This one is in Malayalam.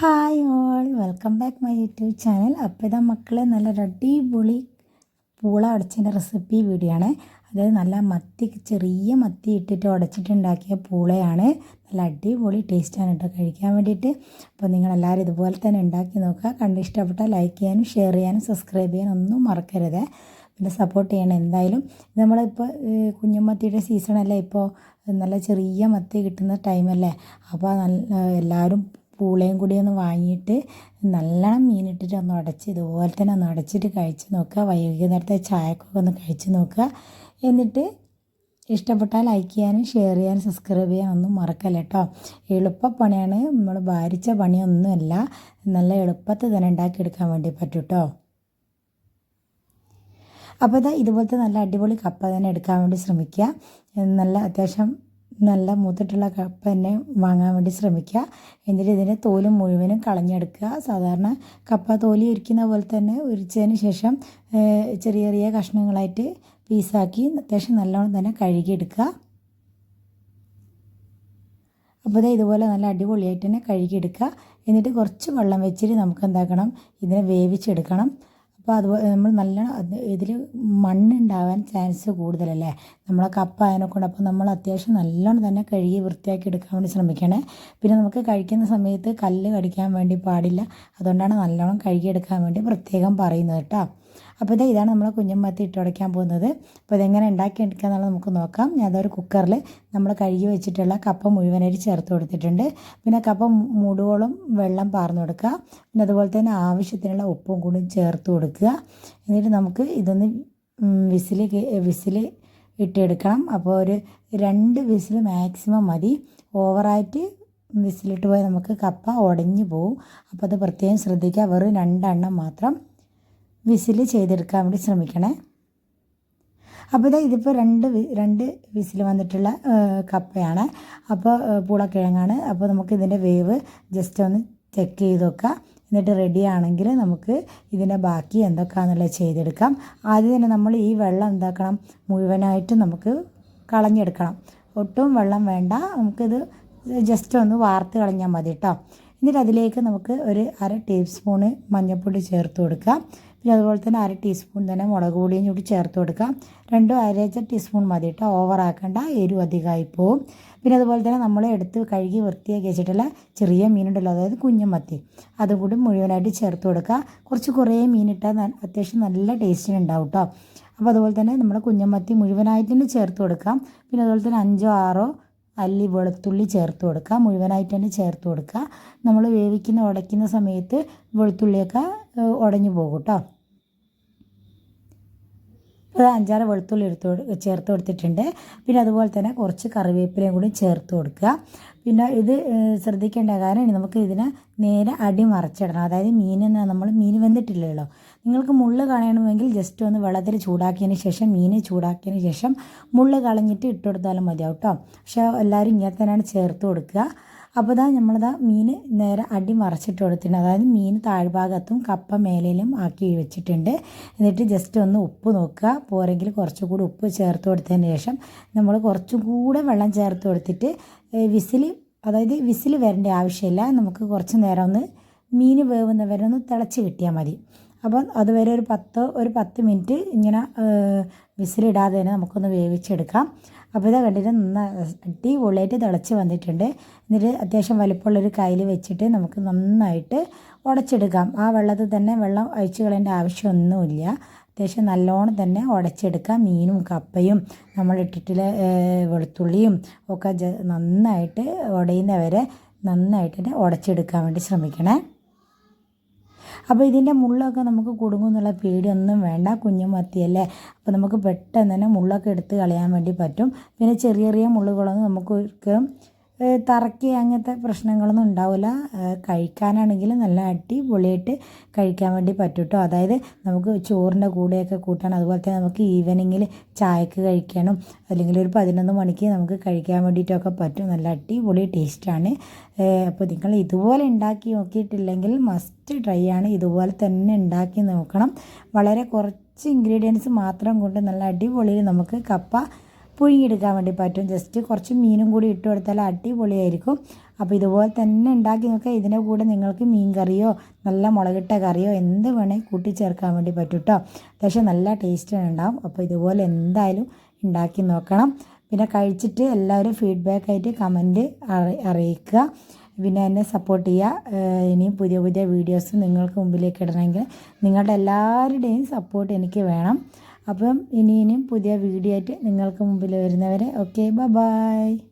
Hi all welcome back my YouTube channel അപ്പോൾ ഇതാ മക്കളെ നല്ല അടിപൊളി പൂള അടച്ചതിന്റെ റെസിപ്പി വീഡിയോ ആണ് അതായത് നല്ല മത്തി ചെറിയ മത്തി ഇട്ടിട്ട് ഉടച്ചിട്ടുണ്ടാക്കിയ പൂളയാണ്. നല്ല അടിപൊളി ടേസ്റ്റാണ് കേട്ടോ കഴിക്കാൻ വേണ്ടിയിട്ട്. അപ്പോൾ നിങ്ങളെല്ലാവരും ഇതുപോലെ തന്നെ ഉണ്ടാക്കി നോക്കുക. കണ്ട് ഇഷ്ടപ്പെട്ടാൽ ലൈക്ക് ചെയ്യാനും ഷെയർ ചെയ്യാനും സബ്സ്ക്രൈബ് ചെയ്യാനും ഒന്നും മറക്കരുത്. പിന്നെ സപ്പോർട്ട് ചെയ്യണം എന്തായാലും. നമ്മളിപ്പോൾ കുഞ്ഞുമത്തിയുടെ സീസണല്ലേ ഇപ്പോൾ നല്ല ചെറിയ മത്തി കിട്ടുന്ന ടൈമല്ലേ അപ്പോൾ നല്ല എല്ലാവരും പൂളയും കൂടി ഒന്ന് വാങ്ങിയിട്ട് നല്ലോണം മീനിട്ടിട്ട് ഒന്ന് ഉടച്ച് ഇതുപോലെ തന്നെ ഒന്ന് ഉടച്ചിട്ട് കഴിച്ച് നോക്കുക. വൈകുന്നേരത്തെ ചായക്കൊക്കെ ഒന്ന് കഴിച്ച് നോക്കുക. എന്നിട്ട് ഇഷ്ടപ്പെട്ടാൽ ലൈക്ക് ചെയ്യാനും ഷെയർ ചെയ്യാനും സബ്സ്ക്രൈബ് ചെയ്യാനും ഒന്നും മറക്കല്ല കേട്ടോ. എളുപ്പപ്പണിയാണ് നമ്മൾ ഭാരിച്ച പണിയൊന്നുമല്ല. നല്ല എളുപ്പത്തിൽ തന്നെ ഉണ്ടാക്കിയെടുക്കാൻ വേണ്ടി പറ്റും കേട്ടോ. അപ്പോൾ ഇതാ ഇതുപോലത്തെ നല്ല അടിപൊളി കപ്പ തന്നെ എടുക്കാൻ വേണ്ടി ശ്രമിക്കുക. നല്ല അത്യാവശ്യം നല്ല മൂത്തിട്ടുള്ള കപ്പ തന്നെ വാങ്ങാൻ വേണ്ടി ശ്രമിക്കുക. എന്നിട്ട് ഇതിന്റെ തോൽ മുഴുവനും കളഞ്ഞെടുക്കുക. സാധാരണ കപ്പ തോലി ഉരിക്കുന്ന പോലെ തന്നെ ഉരിച്ചതിന് ശേഷം ചെറിയ ചെറിയ കഷ്ണങ്ങളായിട്ട് പീസാക്കി അത്യാവശ്യം നല്ലോണം തന്നെ കഴുകിയെടുക്കുക. അപ്പോൾ ഇതേ ഇതുപോലെ നല്ല അടിപൊളിയായിട്ട് തന്നെ കഴുകിയെടുക്കുക. എന്നിട്ട് കുറച്ച് വെള്ളം വെച്ചിട്ട് നമുക്ക് എന്താക്കണം? ഇതിനെ വേവിച്ചെടുക്കണം. അപ്പോൾ അതുപോലെ നമ്മൾ നല്ല ഇതിൽ മണ്ണുണ്ടാവാൻ ചാൻസ് കൂടുതലല്ലേ? നമ്മളെ കപ്പ അതിനെക്കൊണ്ട് അപ്പോൾ നമ്മൾ അത്യാവശ്യം നല്ലോണം തന്നെ കഴുകി വൃത്തിയാക്കി എടുക്കാൻ വേണ്ടി ശ്രമിക്കണേ. പിന്നെ നമുക്ക് കഴിക്കുന്ന സമയത്ത് കല്ല് കടിക്കാൻ വേണ്ടി പാടില്ല. അതുകൊണ്ടാണ് നല്ലോണം കഴുകിയെടുക്കാൻ വേണ്ടി പ്രത്യേകം പറയുന്നത് കേട്ടോ. അപ്പോൾ ഇത് ഇതാണ് നമ്മൾ കുഞ്ഞമ്മത്തി ഇട്ടുടയ്ക്കാൻ പോകുന്നത്. അപ്പോൾ ഇതെങ്ങനെ ഉണ്ടാക്കിയെടുക്കുക എന്നുള്ളത് നമുക്ക് നോക്കാം. ഞാൻ അതൊരു കുക്കറിൽ നമ്മൾ കഴുകി വെച്ചിട്ടുള്ള കപ്പ മുഴുവനായിട്ട് ചേർത്ത് കൊടുത്തിട്ടുണ്ട്. പിന്നെ കപ്പ മൂടുവോളം വെള്ളം പാർന്നു കൊടുക്കുക. പിന്നെ അതുപോലെ തന്നെ ആവശ്യത്തിനുള്ള ഉപ്പും കൂടി ചേർത്ത് കൊടുക്കുക. എന്നിട്ട് നമുക്ക് ഇതൊന്ന് വിസിൽ വിസിൽ ഇട്ടെടുക്കണം. അപ്പോൾ ഒരു രണ്ട് വിസിൽ മാക്സിമം മതി. ഓവറായിട്ട് വിസിലിട്ട് പോയാൽ നമുക്ക് കപ്പ ഉടഞ്ഞു പോവും. അപ്പോൾ അത് പ്രത്യേകം ശ്രദ്ധിക്കുക. വെറും രണ്ടെണ്ണം മാത്രം. വിസിൽ ചെയ്തെടുക്കാൻ വേണ്ടി ശ്രമിക്കണേ. അപ്പോൾ ഇതാ ഇതിപ്പോൾ രണ്ട് രണ്ട് വിസിൽ വന്നിട്ടുള്ള കപ്പയാണ്. അപ്പോൾ പൂളക്കിഴങ്ങാണ്. അപ്പോൾ നമുക്ക് ഇതിന്റെ വേവ് ജസ്റ്റ് ഒന്ന് ചെക്ക് ചെയ്ത് നോക്കാം. എന്നിട്ട് റെഡി ആണെങ്കിൽ നമുക്ക് ഇതിന്റെ ബാക്കി എന്തൊക്കെയാണെന്നുള്ളത് ചെയ്തെടുക്കാം. ആദ്യം തന്നെ നമ്മൾ ഈ വെള്ളം എന്താക്കണം? മുഴുവനായിട്ട് നമുക്ക് കളഞ്ഞെടുക്കണം. ഒട്ടും വെള്ളം വേണ്ട. നമുക്കിത് ജസ്റ്റ് ഒന്ന് വാർത്ത് കളഞ്ഞാൽ മതി കേട്ടോ. എന്നിട്ട് അതിലേക്ക് നമുക്ക് ഒരു അര ടീസ്പൂണ് മഞ്ഞൾപ്പൊടി ചേർത്ത് കൊടുക്കാം. പിന്നെ അതുപോലെ തന്നെ അര ടീസ്പൂൺ തന്നെ മുളക് പൊടിയും കൂടി ചേർത്ത് കൊടുക്കാം രണ്ടും അരച്ച ടീസ്പൂൺ മതി കേട്ടോ. ഓവറാക്കേണ്ട എരിവ് അധികമായി പോവും. പിന്നെ അതുപോലെ തന്നെ നമ്മൾ എടുത്ത് കഴുകി വൃത്തിയാക്കി വെച്ചിട്ടുള്ള ചെറിയ മീനുണ്ടല്ലോ അതായത് കുഞ്ഞുമത്തി. അതും കൂടി മുഴുവനായിട്ട് ചേർത്ത് കൊടുക്കുക. കുറച്ച് കുറേ മീനിട്ടാൽ അത്യാവശ്യം നല്ല ടേസ്റ്റിന് ഉണ്ടാവും കേട്ടോ. അപ്പോൾ അതുപോലെ തന്നെ നമ്മൾ കുഞ്ഞുമത്തി മുഴുവനായിട്ട് തന്നെ ചേർത്ത് കൊടുക്കാം. പിന്നെ അതുപോലെ തന്നെ അഞ്ചോ ആറോ അല്ലി വെളുത്തുള്ളി ചേർത്ത് കൊടുക്കുക. മുഴുവനായിട്ട് തന്നെ ചേർത്ത് കൊടുക്കുക. നമ്മൾ വേവിക്കുന്ന ഉടയ്ക്കുന്ന സമയത്ത് വെളുത്തുള്ളിയൊക്കെ ഉടഞ്ഞു പോകും കേട്ടോ. അത് അഞ്ചാറ് വെളുത്തുള്ളി എടുത്ത് ചേർത്ത് കൊടുത്തിട്ടുണ്ട്. പിന്നെ അതുപോലെ തന്നെ കുറച്ച് കറിവേപ്പിലയും കൂടി ചേർത്ത് കൊടുക്കുക. പിന്നെ ഇത് ശ്രദ്ധിക്കേണ്ട കാര്യമാണ് നമുക്ക് ഇതിനെ നേരെ അടി മറിച്ചിടണം. അതായത് മീനെന്ന് നമ്മൾ മീൻ വെന്തിട്ടില്ലല്ലോ. നിങ്ങൾക്ക് മുള്ള് കളയണമെങ്കിൽ ജസ്റ്റ് ഒന്ന് വെള്ളത്തിൽ ചൂടാക്കിയതിന് ശേഷം മീൻ ചൂടാക്കിയതിന് ശേഷം മുള്ള് കളഞ്ഞിട്ട് ഇട്ട് കൊടുത്താലും മതിയാവും കേട്ടോ പക്ഷേ എല്ലാവരും ഇങ്ങനെ തന്നെയാണ് ചേർത്ത് കൊടുക്കുക. അപ്പോൾ ഇതാ നമ്മളിതാ മീൻ നേരെ അടി മറച്ചിട്ട് കൊടുത്തിട്ടുണ്ട്. അതായത് മീൻ താഴ്ഭാഗത്തും കപ്പ മേലയിലും ആക്കി വെച്ചിട്ടുണ്ട്. എന്നിട്ട് ജസ്റ്റ് ഒന്ന് ഉപ്പ് നോക്കുക. പോരെങ്കിൽ കുറച്ചുകൂടി ഉപ്പ് ചേർത്ത് കൊടുത്തതിന് ശേഷം നമ്മൾ കുറച്ചും കൂടെ വെള്ളം ചേർത്ത് കൊടുത്തിട്ട് വിസിൽ അതായത് വിസിൽ വരേണ്ട ആവശ്യമില്ല. നമുക്ക് കുറച്ച് നേരം ഒന്ന് മീൻ വേവുന്നവരെ ഒന്ന് തിളച്ച് കിട്ടിയാൽ മതി. അപ്പം അതുവരെ ഒരു പത്ത് ഒരു പത്ത് മിനിറ്റ് ഇങ്ങനെ വിസിലിടാതെ തന്നെ നമുക്കൊന്ന് വേവിച്ചെടുക്കാം. അപ്പോൾ ഇതാ കണ്ടിട്ട് നന്ന അടിപൊളിയായിട്ട് തിളച്ച് വന്നിട്ടുണ്ട്. എന്നിട്ട് അത്യാവശ്യം വലിപ്പമുള്ളൊരു കയ്യിൽ വെച്ചിട്ട് നമുക്ക് നന്നായിട്ട് ഉടച്ചെടുക്കാം. ആ വെള്ളത്തിൽ തന്നെ വെള്ളം അഴിച്ച് കളയേണ്ട ആവശ്യമൊന്നുമില്ല. അത്യാവശ്യം നല്ലോണം തന്നെ ഉടച്ചെടുക്കാം. മീനും കപ്പയും നമ്മൾ ഇട്ടിട്ടുള്ള വെളുത്തുള്ളിയും ഒക്കെ നന്നായിട്ട് ഉടയുന്നവരെ നന്നായിട്ട് തന്നെ ഉടച്ചെടുക്കാൻ വേണ്ടി ശ്രമിക്കണേ. അപ്പോൾ ഇതിന്റെ മുള്ളൊക്കെ നമുക്ക് കുടുങ്ങുന്നുള്ള പേടിയൊന്നും വേണ്ട. കുഞ്ഞു മത്തിയല്ലേ? അപ്പോൾ നമുക്ക് പെട്ടെന്ന് തന്നെ മുള്ളൊക്കെ എടുത്ത് കളയാൻ വേണ്ടി പറ്റും. പിന്നെ ചെറിയ ചെറിയ മുള്ളുകളൊന്നും നമുക്ക് ഒരിക്കലും തറക്കി അങ്ങനത്തെ പ്രശ്നങ്ങളൊന്നും ഉണ്ടാവില്ല കഴിക്കാനാണെങ്കിൽ നല്ല അടിപൊളിയായിട്ട് കഴിക്കാൻ വേണ്ടി പറ്റും കേട്ടോ അതായത് നമുക്ക് ചോറിന്റെ കൂടെയൊക്കെ കൂട്ടാൻ അതുപോലെ തന്നെ നമുക്ക് ഈവനിങ്ങിൽ ചായക്ക് കഴിക്കണം. അല്ലെങ്കിൽ ഒരു പതിനൊന്ന് മണിക്ക് നമുക്ക് കഴിക്കാൻ വേണ്ടിയിട്ടൊക്കെ പറ്റും. നല്ല അടിപൊളി ടേസ്റ്റാണ്. അപ്പോൾ നിങ്ങൾ ഇതുപോലെ ഉണ്ടാക്കി നോക്കിയിട്ടില്ലെങ്കിൽ മസ്റ്റ് ട്രൈ ആണ്. ഇതുപോലെ തന്നെ ഉണ്ടാക്കി നോക്കണം. വളരെ കുറച്ച് ഇൻഗ്രീഡിയൻസ് മാത്രം കൊണ്ട് നല്ല അടിപൊളിയിൽ നമുക്ക് കപ്പ പുഴുങ്ങിയെടുക്കാൻ വേണ്ടി പറ്റും. ജസ്റ്റ് കുറച്ച് മീനും കൂടി ഇട്ട് കൊടുത്താൽ അടിപൊളിയായിരിക്കും. അപ്പോൾ ഇതുപോലെ തന്നെ ഉണ്ടാക്കി നോക്കുക. ഇതിന്റെ കൂടെ നിങ്ങൾക്ക് മീൻ കറിയോ നല്ല മുളകിട്ട കറിയോ എന്ത് വേണേൽ കൂട്ടിച്ചേർക്കാൻ വേണ്ടി പറ്റും കേട്ടോ. നല്ല ടേസ്റ്റ് ഉണ്ടാവും. അപ്പോൾ ഇതുപോലെ എന്തായാലും ഉണ്ടാക്കി നോക്കണം. പിന്നെ കഴിച്ചിട്ട് എല്ലാവരും ഫീഡ്ബാക്ക് ആയിട്ട് കമന്റ് അറിയിക്കുക. പിന്നെ എന്നെ സപ്പോർട്ട് ചെയ്യുക. ഇനിയും പുതിയ പുതിയ വീഡിയോസ് നിങ്ങൾക്ക് മുമ്പിലേക്ക് ഇടണമെങ്കിൽ നിങ്ങളുടെ എല്ലാവരുടെയും സപ്പോർട്ട് എനിക്ക് വേണം. അപ്പം ഇനി ഇനിയും പുതിയ വീഡിയോ ആയിട്ട് നിങ്ങൾക്ക് മുമ്പിൽ വരുന്നവരെ ഓക്കെ ബൈ